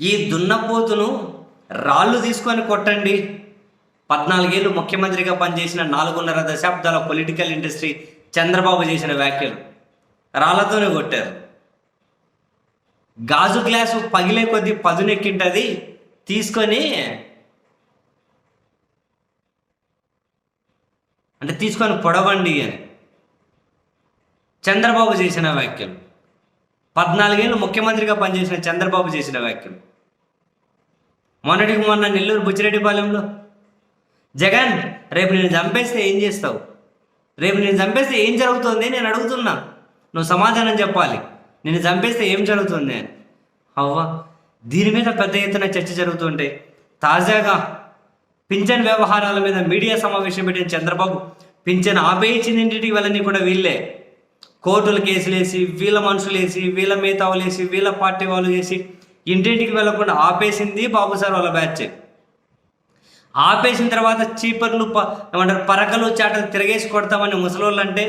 ఈ దున్నపోతును రాళ్ళు తీసుకొని కొట్టండి. పద్నాలుగేళ్ళు ముఖ్యమంత్రిగా పనిచేసిన నాలుగున్నర దశాబ్దాల పొలిటికల్ ఇండస్ట్రీ చంద్రబాబు చేసిన వ్యాఖ్యలు రాళ్ళతోనే కొట్టారు. గాజు గ్లాసు పగిలే కొద్దీ పదునెక్కింటది. తీసుకొని అంటే తీసుకొని పొడవండి అని చంద్రబాబు చేసిన వ్యాఖ్యలు. పద్నాలుగేళ్ళు ముఖ్యమంత్రిగా పనిచేసిన చంద్రబాబు చేసిన వ్యాఖ్యలు. మొన్నటికి మొన్న నెల్లూరు బుచ్చిరెడ్డిపాలెంలో. జగన్ రేపు నేను చంపేస్తే ఏం చేస్తావు? రేపు నేను చంపేస్తే ఏం జరుగుతుంది నేను అడుగుతున్నా. నువ్వు సమాధానం చెప్పాలి. నేను చంపేస్తే ఏం జరుగుతుంది అని. అవ్వ దీని మీద పెద్ద ఎత్తున చర్చ జరుగుతుంటే తాజాగా పింఛన్ వ్యవహారాల మీద మీడియా సమావేశం పెట్టిన చంద్రబాబు పింఛన్ ఆపేయించింది వాళ్ళని కూడా వీళ్ళే. కోర్టులు కేసులు వేసి వీళ్ళ మనుషులు వేసి వీళ్ళ మేతావులు వేసి వీళ్ళ పార్టీ వాళ్ళు చేసి ఇంటింటికి వెళ్ళకుండా ఆపేసింది బాబు సార్ వాళ్ళ బ్యాచ్. ఆపేసిన తర్వాత చీపర్లు ప ఏమంటారు పరకలు చాటలు తిరగేసి కొడతామని ముసలోళ్ళు అంటే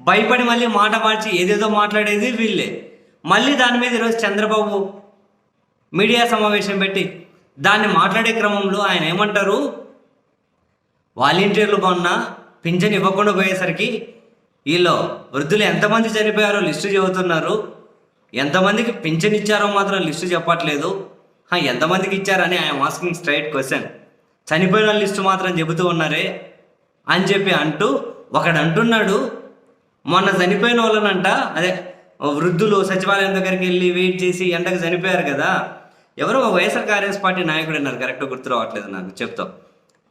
భయపడి మళ్ళీ మాట మార్చి ఏదేదో మాట్లాడేది వీళ్ళే. మళ్ళీ దాని మీద ఈరోజు చంద్రబాబు మీడియా సమావేశం పెట్టి దాన్ని మాట్లాడే క్రమంలో ఆయన ఏమంటారు? వాలంటీర్లు మొన్న పింఛన్ ఇవ్వకుండా పోయేసరికి వీళ్ళు వృద్ధులు ఎంతమంది చనిపోయారో లిస్టు చెబుతున్నారు. ఎంతమందికి పింఛన్ ఇచ్చారో మాత్రం లిస్టు చెప్పట్లేదు. ఎంతమందికి ఇచ్చారని ఆయన ఆస్కింగ్ స్ట్రైట్ క్వశ్చన్. చనిపోయిన లిస్టు మాత్రం చెబుతూ ఉన్నారే అని చెప్పి అంటూ ఒకడు అంటున్నాడు మొన్న చనిపోయిన వాళ్ళనంట అదే వృద్ధులు సచివాలయం దగ్గరికి వెళ్ళి వెయిట్ చేసి ఎండకు చనిపోయారు కదా. ఎవరో ఒక వైఎస్ఆర్ కాంగ్రెస్ పార్టీ నాయకుడు అన్నారు కరెక్ట్ గుర్తు రావట్లేదు నాకు చెప్తాం.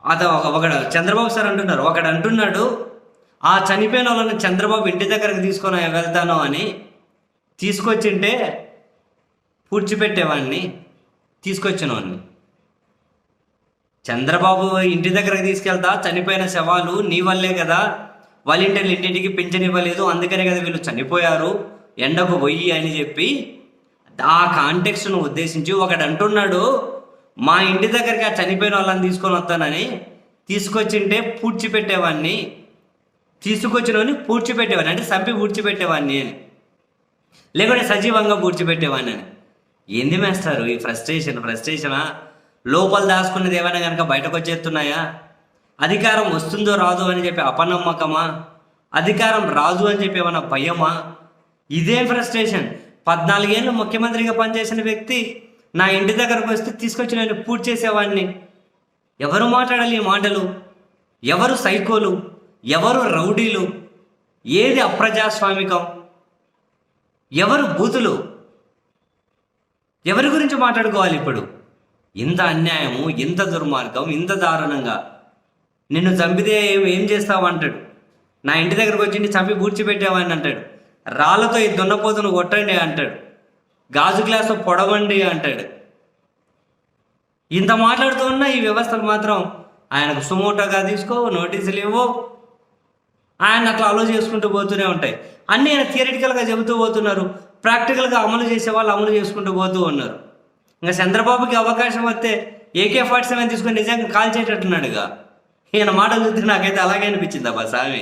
అత ఒక ఒకడు చంద్రబాబు సార్ అంటున్నారు ఒకడు అంటున్నాడు ఆ చనిపోయిన వాళ్ళని చంద్రబాబు ఇంటి దగ్గరకు తీసుకొని వెళ్తాను అని తీసుకొచ్చింటే పూడ్చిపెట్టేవాడిని తీసుకొచ్చిన వాడిని చంద్రబాబు ఇంటి దగ్గరకు తీసుకెళ్తా చనిపోయిన శవాలు నీ వల్లే కదా వాళ్ళ ఇంటి ఇంటింటికి పింఛన్ ఇవ్వలేదు అందుకనే కదా వీళ్ళు చనిపోయారు ఎండకు పోయి అని చెప్పి ఆ కాంటెక్స్ట్ను ఉద్దేశించి ఒకడు అంటున్నాడు మా ఇంటి దగ్గరికి ఆ చనిపోయిన వాళ్ళని తీసుకొని వస్తానని తీసుకొచ్చింటే పూడ్చిపెట్టేవాడిని తీసుకొచ్చినవని పూడ్చిపెట్టేవాడిని అంటే సంపి పూడ్చిపెట్టేవాడిని అని. లేకుంటే సజీవంగా పూడ్చిపెట్టేవాడిని అని ఏంది మేస్తారు ఈ ఫ్రస్ట్రేషన్ ఫ్రస్ట్రేషనా లోపల దాచుకున్నది ఏమైనా కనుక బయటకు వచ్చేస్తున్నాయా? అధికారం వస్తుందో రాదు అని చెప్పి అపనమ్మకమా? అధికారం రాదు అని చెప్పి ఏమైనా భయమా? ఇదే ఫ్రస్ట్రేషన్ పద్నాలుగేళ్ళు ముఖ్యమంత్రిగా పనిచేసిన వ్యక్తి నా ఇంటి దగ్గరకు వస్తే తీసుకొచ్చి నేను పూర్తి చేసేవాడిని. ఎవరు మాట్లాడాలి ఈ మాటలు? ఎవరు సైకోలు? ఎవరు రౌడీలు? ఏది అప్రజాస్వామికం? ఎవరు బూతులు? ఎవరి గురించి మాట్లాడుకోవాలి ఇప్పుడు? ఇంత అన్యాయము ఇంత దుర్మార్గం ఇంత దారుణంగా. నిన్ను చంపితే ఏం- చేస్తావు అంటాడు. నా ఇంటి దగ్గరకు వచ్చి చంపి పూడ్చిపెట్టావని అంటాడు. రాళ్ళతో ఈ దున్నపోతును కొట్టండి అంటాడు. గాజు గ్లాసు పొడవండి అంటాడు. ఇంత మాట్లాడుతూ ఉన్న ఈ వ్యవస్థలు మాత్రం ఆయనకు సుమోటోగా తీసుకో నోటీసులు ఇవ్వు. ఆయన అట్లా అలో చేసుకుంటూ పోతూనే ఉంటాయి. అన్నీ ఆయన థియరిటికల్గా చెబుతూ పోతున్నారు. ప్రాక్టికల్గా అమలు చేసే వాళ్ళు అమలు చేసుకుంటూ పోతూ ఉన్నారు. ఇంకా చంద్రబాబుకి అవకాశం వస్తే ఏకే ఫార్టీ సెవెన్ తీసుకొని నిజంగా కాల్ చేసేటట్టున్నాడుగా ఈయన మాటలు చూస్తే నాకైతే అలాగే అనిపించింది అబ్బా స్వామి.